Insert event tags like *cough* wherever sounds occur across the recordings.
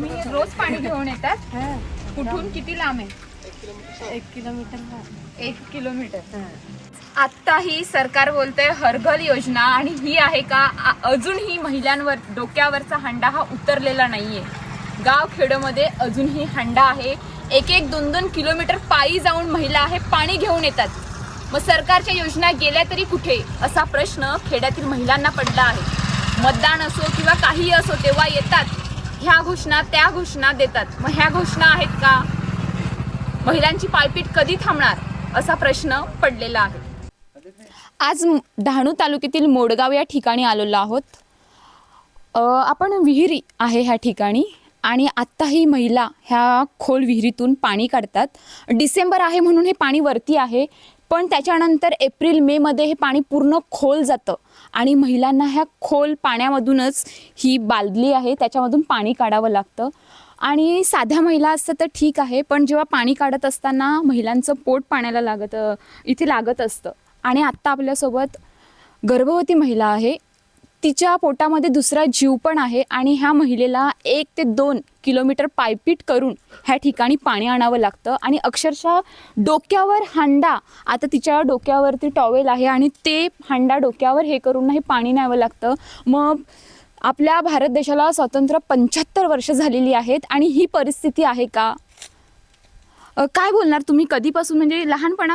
तुम्ही रोज पाणी घेऊन येतात? हा. कुठून? किती लांब आहे? एक किलोमीटर एक किलोमीटर. हा. आता ही सरकार बोलते हरघल योजना आणि ही आहे का? अजूनही महिलांवर डोक्यावरचा हंडा हा उतरलेला नाहीये. गाव खेडोमध्ये अजूनही हंडा आहे. एक एक दोन दोन किलोमीटर पायी जाऊन महिला हे पाणी घेऊन येतात. मग सरकारच्या योजना गेल्या तरी कुठे? असा प्रश्न खेड्यातील महिलांना पडला आहे. मतदान असो किंवा काही असो तेव्हा येतात. ह्या घोषणा त्या घोषणा देतात. मग ह्या घोषणा आहेत का? महिलांची पायपीट कधी थांबणार? असा प्रश्न पडलेला आहे. आज डहाणू तालुक्यातील मोडगाव या ठिकाणी आलेलो आहोत. आपण विहिरी आहे ह्या ठिकाणी आणि आत्ता ही महिला ह्या खोल विहिरीतून पाणी काढतात. डिसेंबर आहे म्हणून हे पाणी वरती आहे पण त्याच्यानंतर एप्रिल मेमध्ये हे पाणी पूर्ण खोल जातं. आणि महिलांना ह्या खोल पाण्यामधूनच ही बादली आहे त्याच्यामधून पाणी काढावं लागतं. आणि साध्या महिला असतं तर ठीक आहे पण जेव्हा पाणी काढत असताना महिलांचं पोट पाण्याला लागत इथे लागत असतं. आणि आत्ता आपल्यासोबत गर्भवती महिला आहे तिच्या पोटामध्ये दुसरा जीव पण आहे आणि ह्या महिलेला एक ते दोन किलोमीटर पायपीट करून ह्या ठिकाणी पाणी आणावं लागतं. आणि अक्षरशः डोक्यावर हांडा आता तिच्या डोक्यावरती टॉवेल आहे आणि ते हांडा डोक्यावर हे करून हे पाणी न्यावं लागतं. मग आपल्या भारत देशाला स्वातंत्र्य पंच्याहत्तर वर्ष झालेली आहेत आणि ही परिस्थिती आहे का? काय बोलणार तुम्ही? कधीपासून? म्हणजे लहानपणा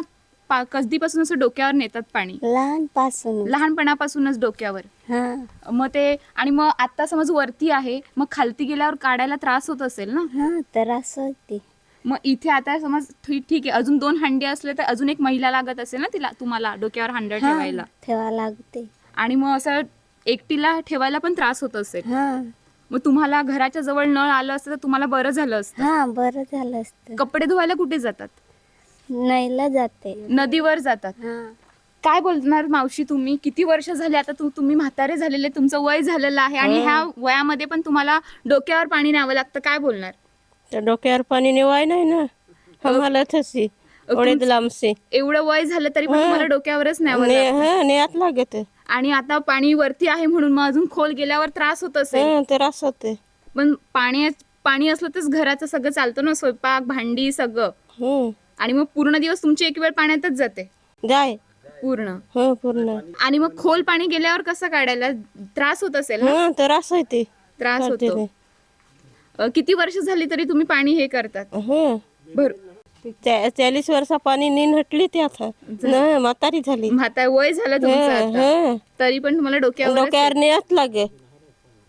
पा कधीपासून असं डोक्यावर नेतात पाणी. लहानपासून. लहानपणापासूनच डोक्यावर. हा. मग ते आणि मग आता समज वरती आहे मग खालती गेल्यावर काढायला त्रास होत असेल ना? हा तर असं होती. मग इथे आता समज ठीक ठीक आहे अजून दोन हंडे असले तर अजून एक महिला लागत असेल ना तिला तुम्हाला डोक्यावर हांडा हा ठेवायला? ठेवा लागते. आणि मग असं एकटीला ठेवायला पण त्रास होत असेल. हा. मग तुम्हाला घराच्या जवळ नळ आलं असतं तर तुम्हाला बरं झालं असतं. हा बरं झालं असतं. कपडे धुवायला कुठे जातात? नाहीला जाते. नदीवर जातात. हा. काय बोलणार मावशी तुम्ही? किती वर्ष झाले आता तू तुम्ही म्हातारे झालेले तुमचं वय झालेलं आहे आणि ह्या वयामध्ये पण तुम्हाला डोक्यावर पाणी न्यावं लागतं. काय बोलणार? तर डोक्यावर पाणी निवाय नाही ना. आम्हाला तशी. एवढं वय झालं तरी पण तुम्हाला डोक्यावरच न्यावं ने लागतं. हा आणि आता पाणी वरती आहे म्हणून मग अजून खोल गेल्यावर त्रास होत असेल. हा तर असं होते. पण पाणी पाणी असलं तरच घराचं सगळं चालतं ना स्वयंपाक भांडी सगळं. हम्म. आणि मग पूर्ण दिवस तुमची एक वेळ पाण्यातच जाते. जाय. पूर्ण. हो पूर्ण. आणि मग खोल पाणी गेल्यावर कसं काढायला? त्रास होत असेल ना? हा तर असं होते. त्रास करते होतो. अ, किती वर्ष झाली तरी तुम्ही पाणी हे करतात? हं. भर चाळीस वर्षा पाणी नीन हटली ते आता. न म्हातारी झाली. म्हाता वय झालं तुमचं आता. हं. तरी पण तुम्हाला डोक्यावर डोक्यावर नेयात लागे.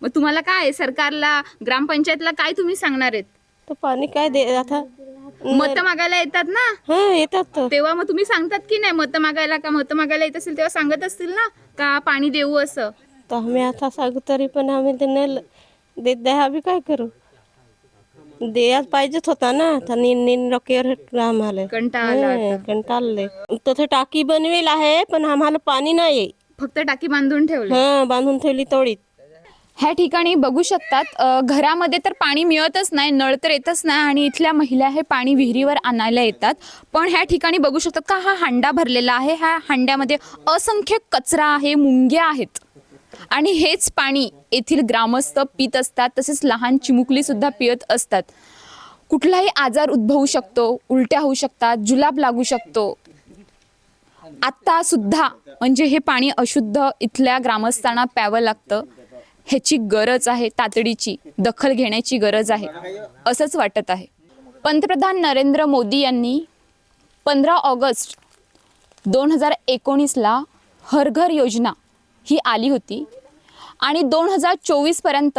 मग तुम्हाला काय? सरकारला ग्रामपंचायतला काय तुम्ही सांगणार आहेत? तर पाणी काय दे आता मत मागायला येतात ना? हा येतात तर. तेव्हा मग तुम्ही सांगतात की नाही मत मागायला का मत मागायला येत असेल तेव्हा सांगत असतील ना का पाणी देऊ असं? तर आम्ही आता सांगू तरी पण आम्ही ते नाही ल- देत नाही आम्ही काय करू? द्यायला पाहिजेच होता ना आता नीन नीन हटलं आम्हाला. कंटाळा आला आता. हं, कंटाळले तसं टाकी बनवेल आहे पण आम्हाला पाणी नाही फक्त टाकी बांधून ठेवली. हा बांधून ठेवली तोडीत. ह्या ठिकाणी बघू शकतात घरामध्ये तर पाणी मिळतच नाही नळ तर येतच नाही आणि इथल्या महिला हे पाणी विहिरीवर आणायला येतात. पण ह्या ठिकाणी बघू शकतात का हा हांडा भरलेला आहे ह्या हांड्यामध्ये असंख्य कचरा आहे मुंग्या आहेत. आणि हेच पाणी येथील ग्रामस्थ पित असतात तसेच लहान चिमुकली सुद्धा असतात. कुठलाही आजार उद्भवू शकतो उलट्या होऊ शकतात जुलाब लागू शकतो. आत्ता सुद्धा म्हणजे हे पाणी अशुद्ध इथल्या ग्रामस्थांना प्यावं लागतं. ह्याची गरज आहे तातडीची दखल घेण्याची गरज आहे असंच वाटत आहे. पंतप्रधान नरेंद्र मोदी यांनी पंधरा ऑगस्ट दोन हजार एकोणीसला हर घर योजना ही आली होती आणि दोन हजार चोवीसपर्यंत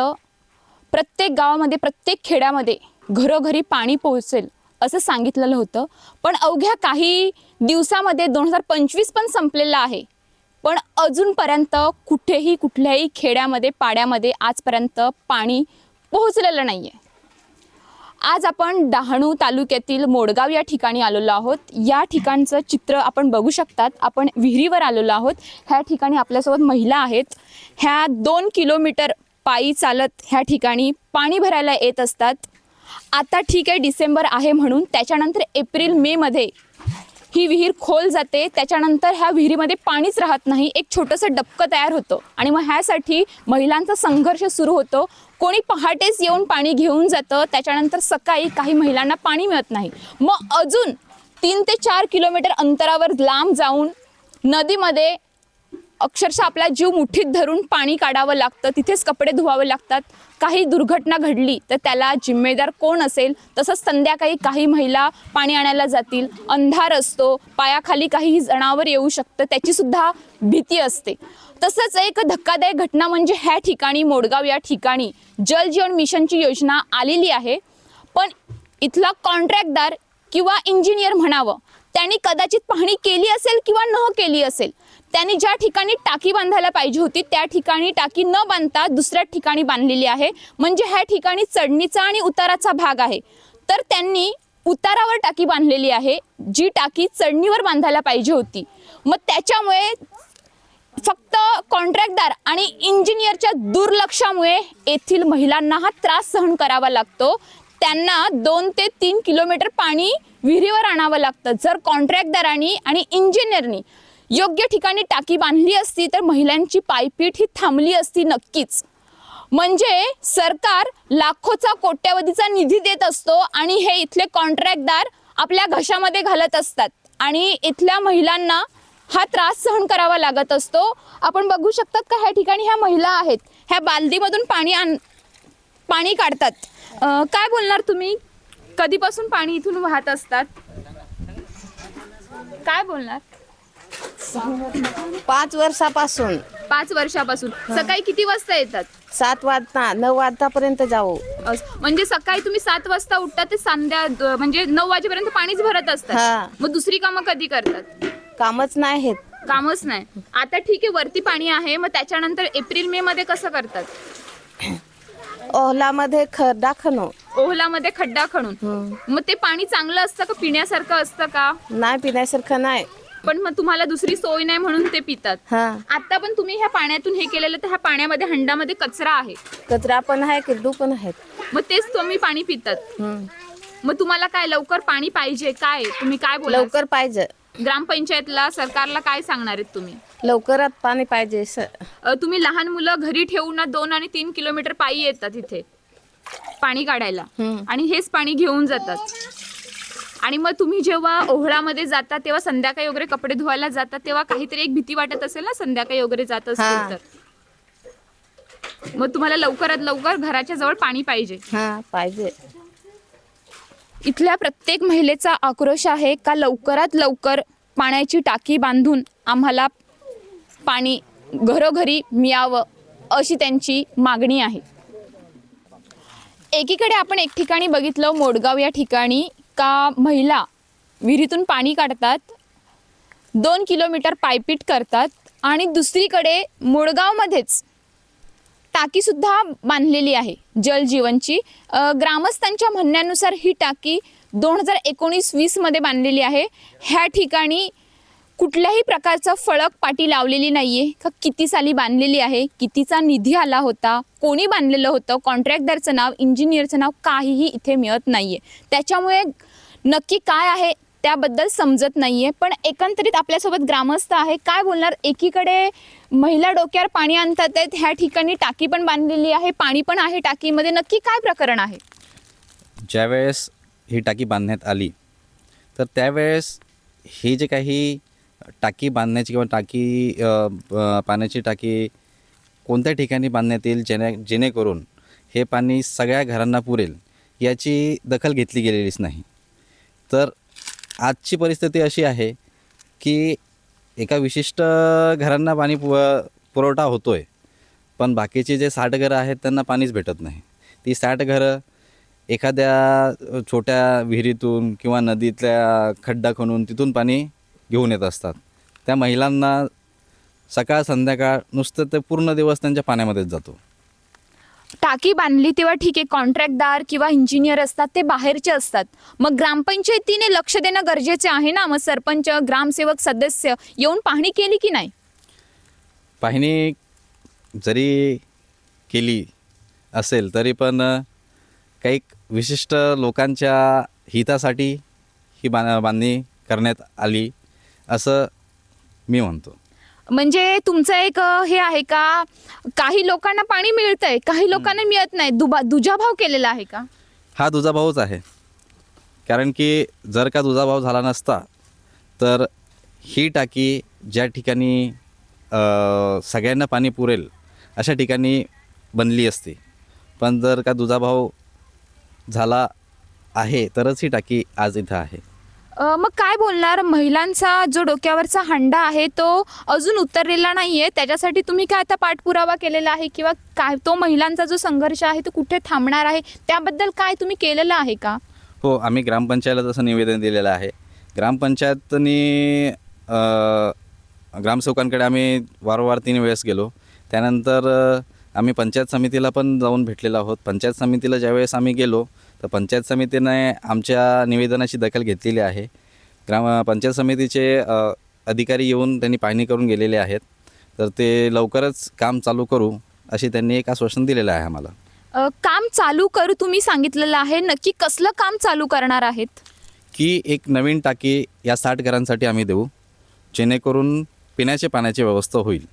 प्रत्येक गावामध्ये प्रत्येक खेड्यामध्ये घरोघरी पाणी पोहोचेल असं सांगितलेलं होतं. पण अवघ्या काही दिवसामध्ये दोन हजार पंचवीस पण संपलेलं आहे. पण अजूनपर्यंत कुठेही कुठल्याही खेड्यामध्ये पाड्यामध्ये आजपर्यंत पाणी पोहोचलेलं नाही आहे आज आपण डहाणू तालुक्यातील मोडगाव या ठिकाणी आलेलो आहोत. या ठिकाणचं चित्र आपण बघू शकतात. आपण विहिरीवर आलेलो आहोत. ह्या ठिकाणी आपल्यासोबत महिला आहेत. ह्या दोन किलोमीटर पायी चालत ह्या ठिकाणी पाणी भरायला येत असतात. आता ठीक आहे डिसेंबर आहे म्हणून. त्याच्यानंतर एप्रिल मेमध्ये ही विहीर खोल जाते त्याच्यानंतर ह्या विहिरीमध्ये पाणीच राहत नाही एक छोटंसं डबकं तयार होतं. आणि मग ह्यासाठी महिलांचा संघर्ष सुरू होतो. कोणी पहाटेच येऊन पाणी घेऊन जातं त्याच्यानंतर सकाळी काही महिलांना पाणी मिळत नाही. मग अजून तीन ते चार किलोमीटर अंतरावर लांब जाऊन नदीमध्ये अक्षरशः आपला जीव मुठीत धरून पाणी काढावं लागतं तिथेच कपडे धुवावे लागतात. काही दुर्घटना घडली तर त्याला जिम्मेदार कोण असेल? तसंच संध्याकाळी काही महिला पाणी आणायला जातील. अंधार असतो पायाखाली काही जनावर येऊ शकतं त्याचीसुद्धा भीती असते. तसंच एक धक्कादायक घटना म्हणजे ह्या ठिकाणी मोडगाव या ठिकाणी जल जीवन मिशनची योजना आलेली आहे. पण इथला कॉन्ट्रॅक्टदार किंवा इंजिनियर म्हणावं त्यांनी कदाचित पाहणी केली असेल किंवा न केली असेल त्यांनी ज्या ठिकाणी टाकी बांधायला पाहिजे होती त्या ठिकाणी टाकी न बांधता दुसऱ्या ठिकाणी बांधलेली आहे. म्हणजे ह्या ठिकाणी चढणीचा आणि उताराचा भाग आहे. तर त्यांनी उतारावर टाकी बांधलेली आहे जी टाकी चढणीवर बांधायला पाहिजे होती. मग त्याच्यामुळे फक्त कॉन्ट्रॅक्टदार आणि इंजिनियरच्या दुर्लक्षामुळे येथील महिलांना हा त्रास सहन करावा लागतो. त्यांना दोन ते तीन किलोमीटर पाणी विहिरीवर आणावं लागतं. जर कॉन्ट्रॅक्टदारांनी आणि इंजिनियरनी योग्य ठिकाणी टाकी बांधली असती तर महिलांची पायपीट ही थांबली असती नक्कीच. म्हणजे सरकार लाखोचा कोट्यावधीचा निधी देत असतो आणि हे इथले कॉन्ट्रॅक्टदार आपल्या घशामध्ये घालत असतात. आणि इथल्या महिलांना हा त्रास सहन करावा लागत असतो. आपण बघू शकतात का ह्या ठिकाणी ह्या महिला आहेत. ह्या बालदीमधून पाणी आण पाणी काढतात. काय बोलणार तुम्ही? कधीपासून पाणी इथून वाहत असतात? काय बोलणार? पाच वर्षापासून. पाच वर्षापासून. सकाळी किती वाजता येतात? सात वाजता नऊ वाजतापर्यंत जाऊ. अस- म्हणजे सकाळी तुम्ही सात वाजता उठता ते संध्या द- म्हणजे नऊ वाजेपर्यंत पाणीच भरत हा. असतात मग दुसरी कामं कधी करतात? कामच नाही आहेत. कामच नाही. आता ठीक आहे वरती पाणी आहे मग त्याच्यानंतर एप्रिल मे मध्ये कसं करतात? ओहलामध्ये खड्डा खणू. ओहलामध्ये खड्डा खणून. हम्म. मग ते पाणी चांगलं असतं का पिण्यासारखं असतं का? नाही पिण्यासारखं नाही. पण मग तुम्हाला दुसरी सोय नाही म्हणून ते पितात. हा. आता पण तुम्ही ह्या पाण्यातून हे केलेलं तर ह्या पाण्यामध्ये हंडामध्ये कचरा आहे. कचरा पण आहे किरडू पण आहेत. मग तेच तुम्ही पाणी पितात. हम्म. मग तुम्हाला काय लवकर पाणी पाहिजे काय? तुम्ही काय बोला लवकर पाहिजे. ग्रामपंचायतला सरकारला काय सांगणार आहेत तुम्ही? लवकरात पाणी पाहिजे स- अ, तुम्ही लहान मुलं घरी ठेवून ना दोन आणि तीन किलोमीटर पायी येतात इथे. पाणी काढायला. हम्म. आणि हेच पाणी घेऊन जातात. आणि मग तुम्ही जेव्हा ओहळामध्ये जाता तेव्हा संध्याकाळी वगैरे कपडे धुवायला जातात तेव्हा काहीतरी एक भीती वाटत असेल ना संध्याकाळी वगैरे जात. असतील तर. मग तुम्हाला लवकरात लवकर घराच्या जवळ पाणी पाहिजे. हा पाहिजे. इथल्या प्रत्येक महिलेचा आक्रोश आहे का लवकरात लवकर पाण्याची टाकी बांधून आम्हाला पाणी घरोघरी मिळावं अशी त्यांची मागणी आहे. एकीकडे आपण एक ठिकाणी बघितलं मोडगाव या ठिकाणी का महिला विहिरीतून पाणी काढतात दोन किलोमीटर पायपीट करतात आणि दुसरीकडे मोडगावमध्येच टाकीसुद्धा बांधलेली आहे जलजीवनची ग्रामस्थांच्या म्हणण्यानुसार ही टाकी दोन हजार एकोणीस वीसमध्ये बांधलेली आहे. ह्या ठिकाणी कुठल्याही प्रकारचं फळक पाटी लावलेली नाहीये. का किती साली बांधलेली आहे कितीचा निधी आला होता कोणी बांधलेलं होतं कॉन्ट्रॅक्टदारचं नाव इंजिनियरचं नाव काहीही इथे मिळत नाही आहे त्याच्यामुळे नक्की काय आहे त्याबद्दल समजत नाहीये पण एकंदरीत आपल्यासोबत ग्रामस्थ आहे. काय बोलणार? एकीकडे महिला डोक्यावर पाणी आणतात आहेत ह्या ठिकाणी टाकी पण बांधलेली आहे पाणी पण आहे टाकीमध्ये. नक्की काय प्रकरण आहे? ज्यावेळेस ही टाकी बांधण्यात आली तर त्यावेळेस हे जे काही टाकी बांधण्याची किंवा टाकी पाण्याची टाकी कोणत्या ठिकाणी बांधण्यात येईल जेणे जेणेकरून हे पाणी सगळ्या घरांना पुरेल याची दखल घेतली गेलेलीच नाही. तर आजची परिस्थिती अशी आहे की एका विशिष्ट घरांना पाणी पु पुरवठा होतो आहे पण बाकीचे जे साठ घरं आहेत त्यांना पाणीच भेटत नाही. ती साठ घरं एखाद्या छोट्या विहिरीतून किंवा नदीतल्या खड्डा खणून तिथून पाणी घेऊन येत असतात. त्या महिलांना सकाळ संध्याकाळ नुसतं ते पूर्ण दिवस त्यांच्या पाण्यामध्येच जातो. टाकी बांधली तेव्हा ठीक आहे कॉन्ट्रॅक्टदार किंवा इंजिनियर असतात ते बाहेरचे असतात. मग ग्रामपंचायतीने लक्ष देणं गरजेचे आहे ना? मग सरपंच ग्रामसेवक सदस्य येऊन पाहणी केली की नाही? पाहणी जरी केली असेल तरी पण काही विशिष्ट लोकांच्या हितासाठी ही बा बांधणी करण्यात आली असं मी म्हणतो. म्हणजे तुमचं एक हे आहे का? काही लोकांना पाणी मिळतंय काही लोकांना मिळत नाही. दुबा दुजाभाव केलेला आहे का? हा दुजाभावच आहे. कारण की जर का दुजाभाव झाला नसता तर ही टाकी ज्या ठिकाणी सगळ्यांना पाणी पुरेल अशा ठिकाणी बनली असती. पण जर का दुजाभाव झाला आहे तरच ही टाकी आज इथं आहे. मग काय बोलणार? महिलांचा जो डोक्यावरचा हंडा आहे तो अजून उतरलेला नाहीये. त्याच्यासाठी तुम्ही काय आता पाठपुरावा केलेला आहे? किंवा काय तो महिलांचा जो संघर्ष आहे तो कुठे थांबणार आहे? त्याबद्दल काय तुम्ही केलेलं आहे का? हो आम्ही ग्रामपंचायतला तसं निवेदन दिलेलं आहे. ग्रामपंचायतनी ग्रामसेवकांकडे आम्ही वारंवार तीन वेळेस गेलो. त्यानंतर आम्ही पंचायत समितीला पण जाऊन भेटलेलो आहोत. पंचायत समितीला ज्यावेळेस आम्ही गेलो तर पंचायत समितीने आमच्या निवेदनाची दखल घेतलेली आहे. ग्राम पंचायत समितीचे अधिकारी येऊन त्यांनी पाहणी करून गेलेले आहेत. तर ते लवकरच काम चालू करू अशी त्यांनी एक आश्वासन दिलेलं आहे आम्हाला. अ, काम चालू करू तुम्ही सांगितलेलं आहे. नक्की कसलं काम चालू करणार आहेत? की एक नवीन टाकी या साठ घरांसाठी आम्ही देऊ जेणेकरून पिण्याच्या पाण्याची व्यवस्था होईल.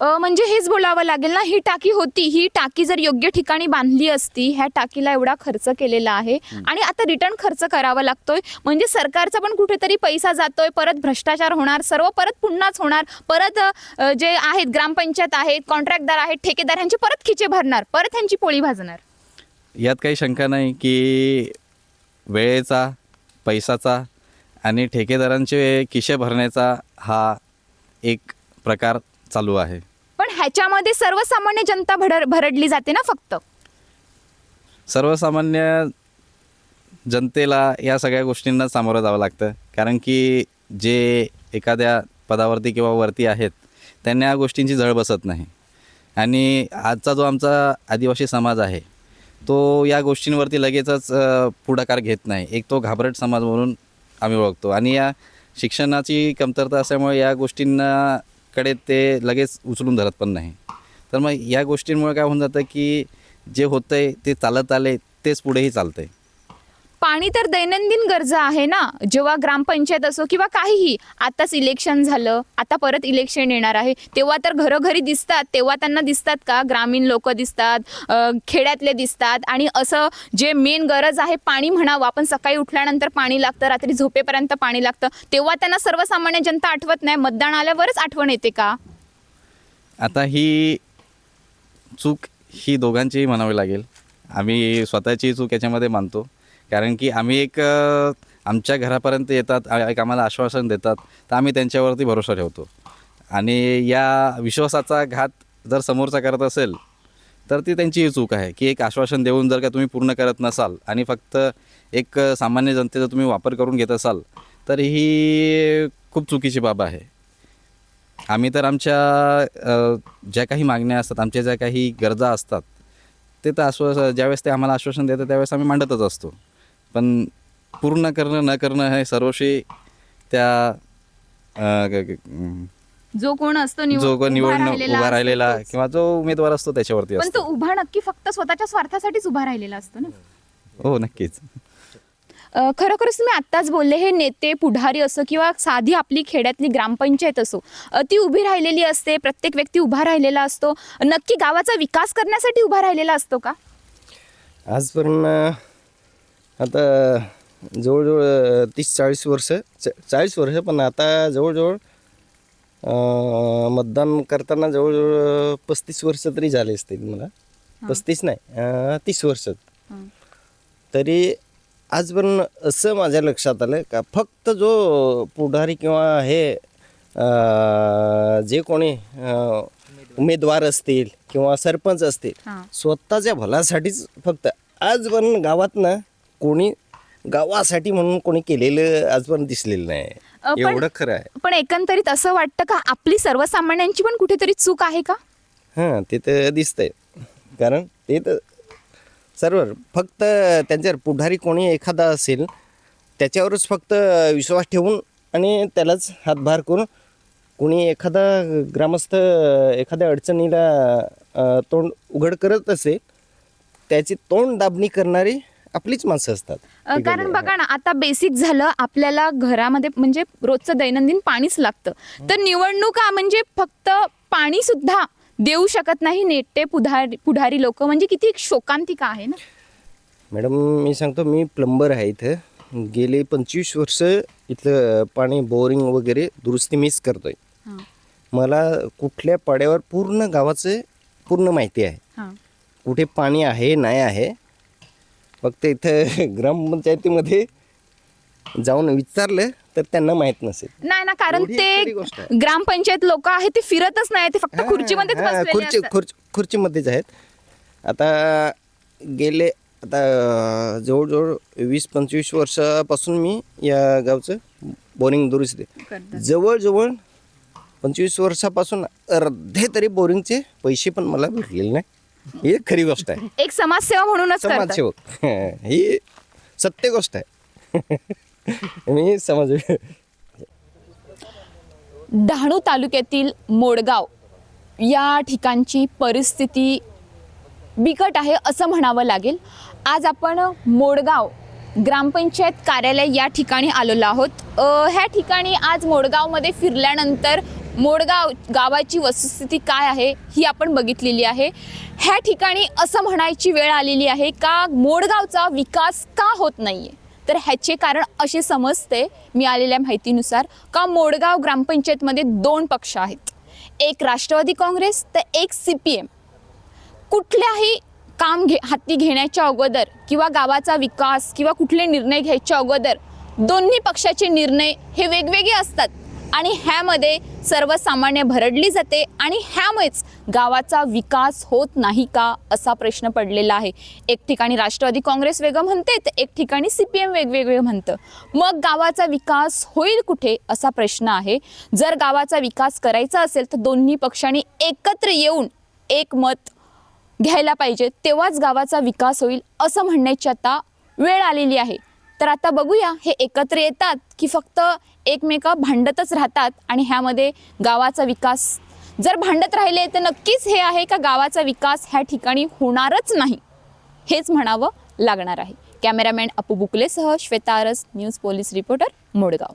म्हणजे हेच बोलावं लागेल ना ही टाकी होती. ही टाकी जर योग्य ठिकाणी बांधली असती ह्या टाकीला एवढा खर्च केलेला आहे. आणि आता रिटर्न खर्च करावा लागतोय. म्हणजे सरकारचा पण कुठेतरी पैसा जातोय. परत भ्रष्टाचार होणार सर्व परत पुन्हाच होणार. परत जे आहेत ग्रामपंचायत आहेत कॉन्ट्रॅक्टदार आहेत ठेकेदार ह्यांचे परत खिचे भरणार. परत ह्यांची पोळी भाजणार. यात काही शंका नाही की वेळेचा पैसाचा आणि ठेकेदारांचे किशे भरण्याचा हा एक प्रकार चालू आहे. ह्याच्यामध्ये सर्वसामान्य जनता भर भरडली जाते ना फक्त? सर्वसामान्य जनतेला या सगळ्या गोष्टींना सामोरं जावं लागतं. कारण की जे एखाद्या पदावरती किंवा वरती आहेत त्यांना या गोष्टींची झळ बसत नाही. आणि आजचा जो आमचा आदिवासी समाज आहे तो या गोष्टींवरती लगेचच पुढाकार घेत नाही. एक तो घाबरट समाज म्हणून आम्ही ओळखतो. आणि या शिक्षणाची कमतरता असल्यामुळे या गोष्टींना कडे ते लगेच उचलून धरत पण नाही. तर मग या गोष्टींमुळे काय होऊन जातं की जे होतं आहे ते चालत आले तेच पुढेही चालतं आहे पाणी तर दैनंदिन गरजा आहे ना? जेव्हा ग्रामपंचायत असो किंवा काहीही आताच इलेक्शन झालं आता परत इलेक्शन येणार आहे. तेव्हा तर घरोघरी दिसतात. तेव्हा त्यांना दिसतात का? ग्रामीण लोक दिसतात खेड्यातले दिसतात. आणि असं जे मेन गरज आहे पाणी म्हणावं. आपण सकाळी उठल्यानंतर पाणी लागतं रात्री झोपेपर्यंत पाणी लागतं. तेव्हा त्यांना सर्वसामान्य जनता आठवत नाही. मतदान आल्यावरच आठवण येते का? आता ही चूक ही दोघांचीही म्हणावी लागेल. आम्ही स्वतःची चूक याच्यामध्ये मानतो. कारण की आम्ही एक आमच्या घरापर्यंत येतात एक आम्हाला आश्वासन देतात तर आम्ही त्यांच्यावरती भरोसा ठेवतो. आणि या विश्वासाचा घात जर समोरचा करत असेल तर ती त्यांची चूक आहे की एक आश्वासन देऊन जर का तुम्ही पूर्ण करत नसाल आणि फक्त एक सामान्य जनतेचा तुम्ही वापर करून घेत असाल तर ही खूप चुकीची बाब आहे. आम्ही तर आमच्या ज्या काही मागण्या असतात आमच्या ज्या काही गरजा असतात ते तर आश्वास ज्यावेळेस ते आम्हाला आश्वासन देतं त्यावेळेस आम्ही मांडतच असतो. पण पूर्ण करणं न करणं हे सर्वशी त्या अ, ग- ग- अं, जो कोण असतो निवड- जो कोण उभा निवडणूक राहिलेला उभा असतो राहिलेला तोच. किंवा जो उमेदवार असतो त्याच्यावरती पण तो असतो. उभा नक्की फक्त स्वतःच्या स्वार्थासाठीच उभा राहिलेला असतो ना? हो नक्कीच. अ, खरोखरच तुम्ही आत्ताच बोलले हे नेते पुढारी असो किंवा साधी आपली खेड्यातली ग्रामपंचायत असो अ, ती उभी राहिलेली असते प्रत्येक व्यक्ती उभा राहिलेला असतो नक्की गावाचा विकास करण्यासाठी उभा राहिलेला असतो का? आजपर्यंत आता जवळजवळ तीस चाळीस वर्ष च चाळीस वर्ष पण आता जवळजवळ मतदान करताना जवळजवळ पस्तीस वर्ष तरी झाले असतील मला. पस्तीस नाही तीस वर्ष. तरी आजपर्यंत असं माझ्या लक्षात आलं का फक्त जो पुढारी किंवा हे जे कोणी उमेदवार असतील किंवा सरपंच असतील. स्वतःच्या भल्यासाठीच फक्त आजपर्यंत गावात ना कोणी गावासाठी म्हणून कोणी केलेलं आजपर्यंत दिसलेलं अ, नाही पण- एवढं खरं आहे. पण एकंदरीत असं वाटतं का आपली सर्वसामान्यांची पण कुठेतरी चूक आहे का? हां ते तर दिसतंय. कारण ते तर सर्व फक्त त्यांच्यावर पुढारी कोणी एखादा असेल त्याच्यावरच फक्त विश्वास ठेवून आणि त्यालाच हातभार करून कोणी एखादा ग्रामस्थ एखाद्या अडचणीला अ, तोंड उघड करत असेल त्याची तोंड दाबणी करणारी आपलीच माणसं असतात. कारण बघा ना आता बेसिक झालं आपल्याला घरामध्ये म्हणजे रोजचं दैनंदिन पाणीच लागतं. तर निवडणुका म्हणजे फक्त पाणी सुद्धा देऊ शकत नाही नेते पुढारी पुढारी लोक. म्हणजे किती शोकांतिका आहे ना? मॅडम मी सांगतो मी प्लंबर आहे इथं. गेले पंचवीस वर्ष इथलं पाणी बोरिंग वगैरे दुरुस्ती मीच करतोय. मला कुठल्या पाड्यावर पूर्ण गावाचं पूर्ण माहिती आहे. कुठे पाणी आहे नाही आहे फक्त इथं *laughs* ग्रामपंचायतीमध्ये जाऊन विचारलं तर त्यांना माहीत नसेल नाही ना कारण एवढी ते खरी गोष्ट आहे. ग्रामपंचायत लोक आहेत ते फिरतच नाही ते फक्त खुर्चीमध्येच हां, बसलेले खुर्ची असतात. खुर्ची खुर्चीमध्येच आहेत आता गेले आता जवळजवळ वीस पंचवीस वर्षापासून मी या गावचं बोरिंग दुरुस्ती करतात. जवळजवळ पंचवीस वर्षापासून अर्धे तरी बोरिंगचे पैसे पण मला भेटलेले नाही ही खरी गोष्ट आहे. एक समाजसेवा म्हणूनच करतात. समाजसेवक. *laughs* ही सत्य गोष्ट आहे. *laughs* मी समाज डहाणू तालुक्यातील मोडगाव या ठिकाणची परिस्थिती बिकट आहे असं म्हणावं लागेल. आज आपण मोडगाव ग्रामपंचायत कार्यालय या ठिकाणी आलेलो आहोत. अ, ह्या ठिकाणी आज मोडगावमध्ये फिरल्यानंतर मोडगाव गावाची वस्तुस्थिती काय आहे ही आपण बघितलेली आहे. ह्या ठिकाणी असं म्हणायची वेळ आलेली आहे का मोडगावचा विकास का होत नाही आहे तर ह्याचे कारण असे समजते मिळालेल्या माहितीनुसार का मोडगाव ग्रामपंचायतमध्ये दोन पक्ष आहेत. एक राष्ट्रवादी काँग्रेस तर एक सी पी एम. कुठल्याही काम घे हाती घेण्याच्या अगोदर किंवा गावाचा विकास किंवा कुठले निर्णय घ्यायच्या अगोदर दोन्ही पक्षाचे निर्णय हे वेगवेगळे असतात. आणि ह्यामध्ये सर्वसामान्य भरडली जाते आणि ह्यामुळेच गावाचा विकास होत नाही का असा प्रश्न पडलेला आहे. एक ठिकाणी राष्ट्रवादी काँग्रेस वेगळं म्हणते तर एक ठिकाणी सी पी एम वेगवेगळे म्हणतं. मग गावाचा विकास होईल कुठे असा प्रश्न आहे. जर गावाचा विकास करायचा असेल तर दोन्ही पक्षांनी एकत्र येऊन एक मत घ्यायला पाहिजे. तेव्हाच गावाचा विकास होईल असं म्हणण्याची आता वेळ आलेली आहे. तर आता बघूया हे एकत्र येतात की फक्त एकमेका भांडतच राहतात आणि ह्यामध्ये गावाचा विकास. जर भांडत राहिले तर नक्कीच हे आहे का गावाचा विकास ह्या ठिकाणी होणारच नाही? हेच म्हणावं लागणार आहे. Cameraman Apu बुकलेसह Shweta Aras news police reporter Modgaon.